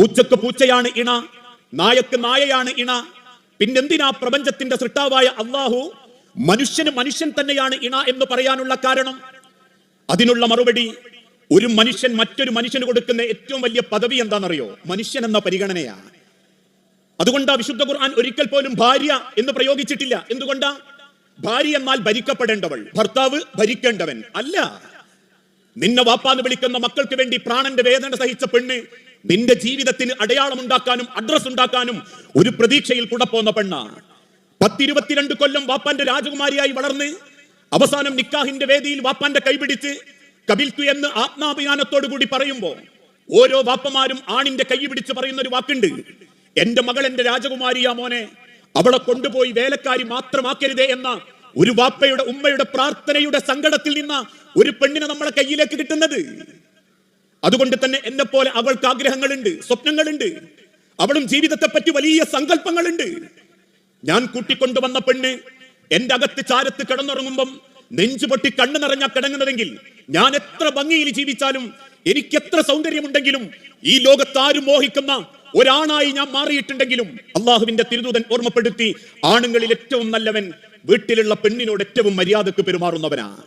പൂച്ചക്ക് പൂച്ചയാണ് ഇണ നായക്ക് നായയാണ് ഇണ. പിന്നെന്തിനാ പ്രപഞ്ചത്തിന്റെ സൃഷ്ടാവായ അള്ളാഹു മനുഷ്യന് മനുഷ്യൻ തന്നെയാണ് ഇണ എന്ന് പറയാനുള്ള കാരണം? അതിനുള്ള മറുപടി ഒരു മനുഷ്യൻ മറ്റൊരു മനുഷ്യന് കൊടുക്കുന്ന ഏറ്റവും വലിയ പദവി എന്താണെന്നറിയോ? മനുഷ്യൻ എന്ന പരിഗണനയാണ് അതുകൊണ്ടാ വിശുദ്ധ ഖുർആൻ ഒരിക്കൽ പോലും ഭാര്യ എന്ന് പ്രയോഗിച്ചിട്ടില്ല. എന്തുകൊണ്ടാ? ഭാര്യ എന്നാൽ ഭരിക്കപ്പെടേണ്ടവൾ ഭർത്താവ് ഭരിക്കേണ്ടവൻ. അല്ല നിന്നെ വാപ്പാന്ന് വിളിക്കുന്ന മക്കൾക്ക് വേണ്ടി പ്രാണന്റെ വേദന സഹിച്ച പെണ്ണ് നിന്റെ ജീവിതത്തിന് അടയാളം ഉണ്ടാക്കാനും അഡ്രസ് ഉണ്ടാക്കാനും ഒരു പ്രതീക്ഷയിൽ കൂടെ പോന്ന പെണ്ണാണ് പത്തിരുപത്തിരണ്ട് കൊല്ലം വാപ്പാന്റെ രാജകുമാരിയായി വളർന്ന് അവസാനം നിക്കാഹിന്റെ വേദിയിൽ വാപ്പാന്റെ കൈപിടിച്ച് കബിൽത്തു എന്ന് ആത്മാഭിമാനത്തോടു കൂടി പറയുമ്പോ ഓരോ വാപ്പമാരും ആണിന്റെ കൈ പിടിച്ച് പറയുന്ന ഒരു വാക്കുണ്ട്. എന്റെ മകൾ എന്റെ രാജകുമാരിയാ മോനെ അവളെ കൊണ്ടുപോയി വേലക്കാരി മാത്രമാക്കരുതേ എന്ന ഒരു വാപ്പയുടെ ഉമ്മയുടെ പ്രാർത്ഥനയുടെ സങ്കടത്തിൽ നിന്ന ഒരു പെണ്ണിനെ നമ്മളെ കയ്യിലേക്ക് കിട്ടുന്നത്. അതുകൊണ്ട് തന്നെ എന്നെ പോലെ അവൾക്ക് ആഗ്രഹങ്ങളുണ്ട് സ്വപ്നങ്ങളുണ്ട്. അവളും ജീവിതത്തെ പറ്റി വലിയ സങ്കല്പങ്ങളുണ്ട്. ഞാൻ കൂട്ടിക്കൊണ്ടുവന്ന പെണ്ണ് എന്റെ അകത്ത് ചാരത്ത് കിടന്നുറങ്ങുമ്പം നെഞ്ചു പൊട്ടി കണ്ണു നിറഞ്ഞ കിടങ്ങുന്നതെങ്കിൽ ഞാൻ എത്ര ഭംഗിയിൽ ജീവിച്ചാലും എനിക്ക് എത്ര സൗന്ദര്യമുണ്ടെങ്കിലും ഈ ലോകത്ത് ആരും മോഹിക്കുന്ന ഒരാണായി ഞാൻ മാറിയിട്ടുണ്ടെങ്കിലും അള്ളാഹുവിന്റെ തിരുദൂതൻ ഓർമ്മപ്പെടുത്തി ആണുങ്ങളിൽ ഏറ്റവും നല്ലവൻ വീട്ടിലുള്ള പെണ്ണിനോട് ഏറ്റവും മര്യാദയ്ക്ക് പെരുമാറുന്നവനാ.